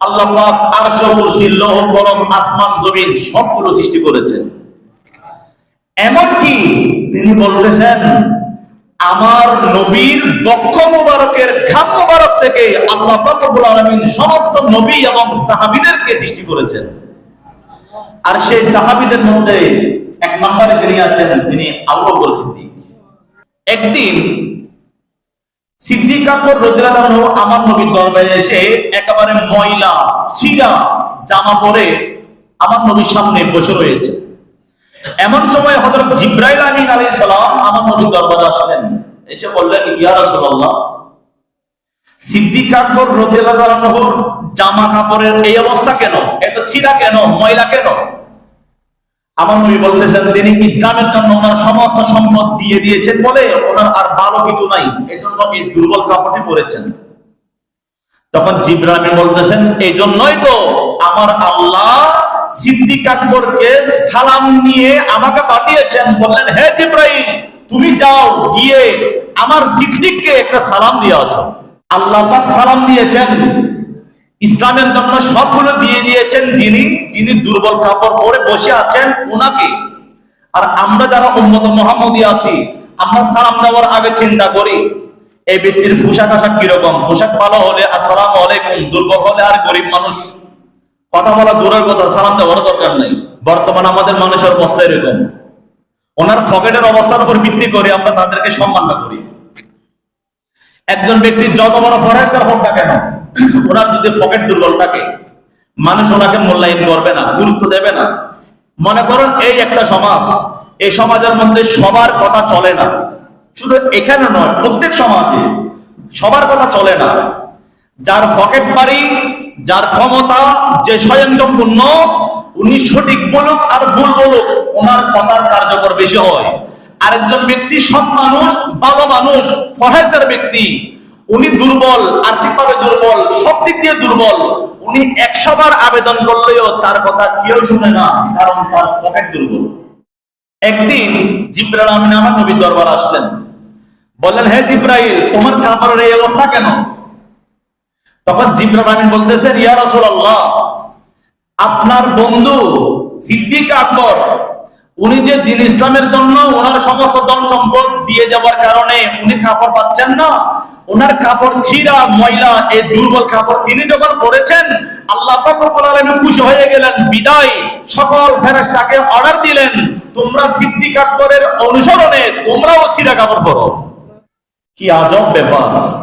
আল্লাহ পাক আরশ কুরসি, লৌহ, কলম, আসমান, জমিন সবগুলো সৃষ্টি করেছেন। এমনকি তিনি বলতেছেন, আমার নবীর বক্ষ থেকে আল্লাহ পাক রব্বুল আলামিন সমস্ত নবী এবং সাহাবীদেরকে সৃষ্টি করেছেন। আর সেই সাহাবীদের মধ্যে এক নম্বরে তিনি আছেন, তিনি আবু সিদ্দিক। একদিন সিদ্দিক আকবর আমার নবীর দরবারে এসে একেবারে ময়লা, ছিঁড়া জামা পরে আমার নবীর সামনে বসে রয়েছে। এমন সময় হযরত জিব্রাইল আমিন আলাইহিস সালাম আমার নবীর দরবারে আসলেন। এসে বললেন, ইয়া রাসূলুল্লাহ জামা কাপড়ের এই অবস্থা কেন? এত ছিঁড়া কেন? ময়লা কেন? আমার নবী বলতেছেন, তিনি ইসলামের জন্য ওনার সমস্ত সম্পদ দিয়ে দিয়েছেন বলে ওনার আর ভালো কিছু নাই। এজন্য এই দুর্বল কাপড়টি পরেছেন। তখন জিব্রাহিম বলতেছেন এই জন্যই তো আমার আল্লাহ সিদ্দিক আকবরকে সালাম নিয়ে আমাকে পাঠিয়েছেন। বললেন, হে জিব্রাহিম তুমি যাও, গিয়ে আমার সিদ্দিককে একটা সালাম দিয়ে আসো। আল্লাহ সালাম দিয়েছেন। ইসলামের জন্য সবগুলো দিয়ে দিয়েছেন যিনি যিনি দুর্বল কাপড় পরে বসে আছেন, উনাকে। আর আমরা যারা উম্মত মোহাম্মদী আছি, আমরা সালাম দেওয়ার আগে চিন্তা করি এই ব্যক্তির পোশাক আশাক কীরকম? পোশাক ভালো হলে আসসালাম আলাইকুম, দুর্বল হলে আর গরিব মানুষ। কথা বলা দূরের কথা, সালাম দেওয়ার দরকার নেই। বর্তমান আমাদের মানুষের অবস্থা এরকম। ওনার পকেটের অবস্থার উপর ভিত্তি করে আমরা তাদেরকে সম্মান না করি। একজন ব্যক্তির যত বড় ফরেক্টার হোক না কেন, ওনার যদি পকেট দুর্বল থাকে, মানুষ ওনাকে মূল্যায়ন করবে না, গুরুত্ব দেবে না। মনে করেন এই একটা সমাজ, এই সমাজের মধ্যে সবার কথা চলে না। শুধু এখানে নয়, প্রত্যেক সমাজে সবার কথা চলে না। যার পকেট বাড়ি যার ক্ষমতা যে স্বয়ং সম্পূর্ণ উনি সঠিক বলুক আর ভুল বলুক, ওনার কথার কার্যকর বেশি হয়। আরেকজন ব্যক্তি সৎ মানুষ, ভালো মানুষ ফরেজদার ব্যক্তি, উনি দুর্বল, আর্থিকভাবে দুর্বল, সব দিক দিয়ে দুর্বল, উনি একশো বার আবেদন করলেও তার কথা কেউ শুনে না, কারণ তার পকেট দুর্বল। একদিন জিব্রাল আমিন আমার নবীর দরবার আসলেন। বললেন, হে জিব্রাইল, তোমার কাপড়ের এই অবস্থা কেন? তখন জিব্রাইল আমিন বলতেছেন, ইয়া রাসূলুল্লাহ, আপনার বন্ধু সিদ্দিক আকবর, উনি যে দিন ইসলামের জন্য ওনার সমস্ত ধন সম্পদ দিয়ে যাওয়ার কারণে উনি কাপড় পাচ্ছেন না, ওনার কাপড় ছিঁড়া ময়লা, এই দুর্বল কাপড় তিনি যখন পরেছেন আল্লাহ খুশি হয়ে গেলেন, বিদায়, সকল ফেরেশতাকে অর্ডার দিলেন, তোমরা সিদ্দিক আকবরের অনুসরণে তোমরাও ছিঁড়া কাপড় পরো কি আজব ব্যাপার।